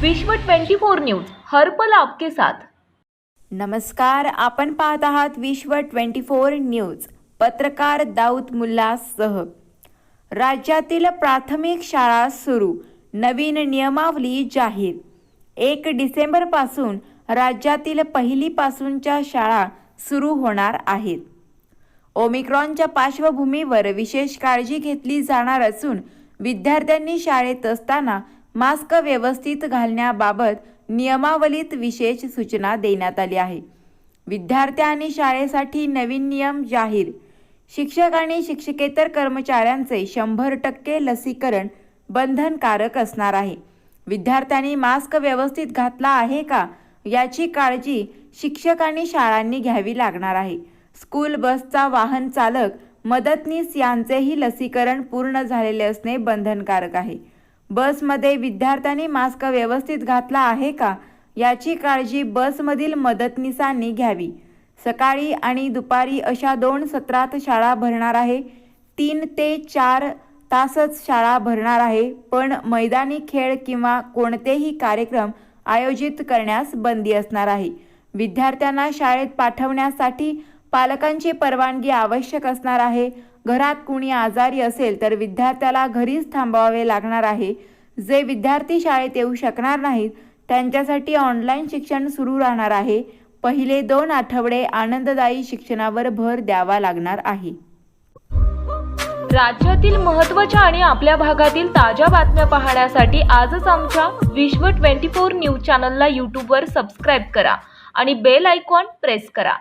विश्व 24 न्यूज हर्पल आपके साथ. नमस्कार आपण पाहत आहात विश्व ट्वेंटी फोर न्यूज पत्रकार दाऊद मुल्लासह राज्यातील प्राथमिक शाळा सुरू नवीन नियमावली जाहीर. एक डिसेंबरपासून राज्यातील पहिलीपासूनच्या शाळा सुरू होणार आहेत. ओमिक्रॉनच्या पार्श्वभूमीवर विशेष काळजी घेतली जाणार असून विद्यार्थ्यांनी शाळेत असताना मास्क व्यवस्थित घालण्याबाबत नियमावलीत विशेष सूचना देण्यात आली आहे. विद्यार्थ्यांनी आणि शाळेसाठी नवीन नियम जाहीर. शिक्षक आणि शिक्षकेतर कर्मचाऱ्यांचे शंभर टक्के लसीकरण बंधनकारक असणार आहे. विद्यार्थ्यांनी मास्क व्यवस्थित घातला आहे का याची काळजी शिक्षक आणि शाळांनी घ्यावी लागणार आहे. स्कूल बसचा वाहन चालक मदतनीस यांचेही लसीकरण पूर्ण झालेले असणे बंधनकारक आहे. बसमध्ये विद्यार्थ्यांनी मास्क व्यवस्थित घातला आहे का? याची काळजी बसमधील मदतनीसांनी घ्यावी. सकाळी आणि दुपारी अशा दोन सत्रात शाळा भरणार आहे. तीन ते चार तासच शाळा भरणार आहे पण मैदानी खेळ किंवा कोणतेही कार्यक्रम आयोजित करण्यास बंदी असणार आहे. विद्यार्थ्यांना शाळेत पाठवण्यासाठी पालकांची परवानगी आवश्यक असणार आहे. घरात कुणी आजारी असेल तर विद्यार्थ्याला घरीच थांबवावे लागणार आहे. जे विद्यार्थी शाळेत येऊ शकणार नाहीत त्यांच्यासाठी ऑनलाईन शिक्षण सुरू राहणार आहे. पहिले दोन आठवडे आनंददायी शिक्षणावर भर द्यावा लागणार आहे. राज्यातील महत्त्वाच्या आणि आपल्या भागातील ताज्या बातम्या पाहण्यासाठी आजच आमच्या विश्व 24 न्यूज चॅनलला यूट्यूबवर सबस्क्राईब करा आणि बेल आयकॉन प्रेस करा.